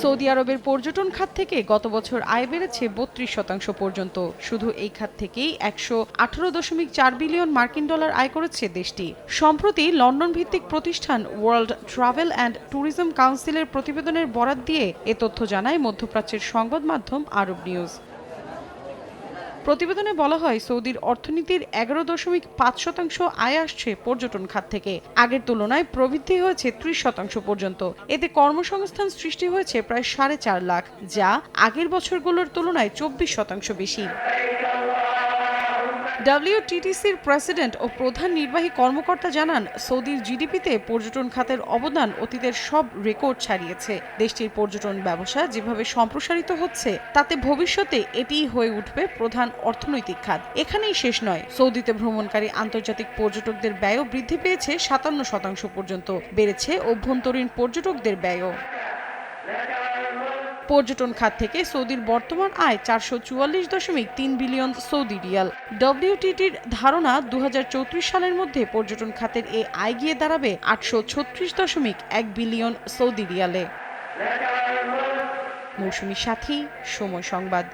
Saudi আরবের পর্যটন খাত থেকে গত বছর আয় বেড়েছে বত্রিশ শতাংশ পর্যন্ত। শুধু এই খাত থেকেই একশো আঠারো দশমিক চার বিলিয়ন মার্কিন ডলার আয় করেছে দেশটি। সম্প্রতি লন্ডন ভিত্তিক প্রতিষ্ঠান ওয়ার্ল্ড ট্রাভেল অ্যান্ড ট্যুরিজম কাউন্সিলের প্রতিবেদনের বরাত দিয়ে এ তথ্য জানায় মধ্যপ্রাচ্যের সংবাদ মাধ্যম আরব নিউজ। প্রতিবেদনে বলা হয়, সৌদির অর্থনীতির এগারো দশমিক পাঁচ শতাংশ আয় আসছে পর্যটন খাত থেকে। আগের তুলনায় প্রবৃদ্ধি হয়েছে ত্রিশ শতাংশ পর্যন্ত। এতে কর্মসংস্থান সৃষ্টি হয়েছে প্রায় সাড়ে চার লাখ, যা আগের বছরগুলোর তুলনায় চব্বিশ শতাংশ বেশি। ডব্লিউটিটিসির প্রেসিডেন্ট ও প্রধান নির্বাহী কর্মকর্তা জানান, সৌদির জিডিপিতে পর্যটন খাতের অবদান অতীতের সব রেকর্ড ছাড়িয়েছে। দেশটির পর্যটন ব্যবসা যেভাবে সম্প্রসারিত হচ্ছে, তাতে ভবিষ্যতে এটিই হয়ে উঠবে প্রধান অর্থনৈতিক খাত। এখানেই শেষ নয়। সৌদিতে ভ্রমণকারী আন্তর্জাতিক পর্যটকদের ব্যয়ও বৃদ্ধি পেয়েছে সাতান্ন শতাংশ পর্যন্ত। বেড়েছে অভ্যন্তরীণ পর্যটকদের ব্যয়ও। পর্যটন খাত থেকে সৌদির বর্তমান আয় চারশো চুয়াল্লিশ দশমিক তিন বিলিয়ন সৌদি রিয়াল। ডব্লিউটিটির ধারণা দু হাজার চৌত্রিশ সালের মধ্যে পর্যটন খাতের এ আয় গিয়ে দাঁড়াবে আটশো ছত্রিশ দশমিক এক বিলিয়ন সৌদি রিয়ালে। মৌসুমী সাথী, সময় সংবাদ।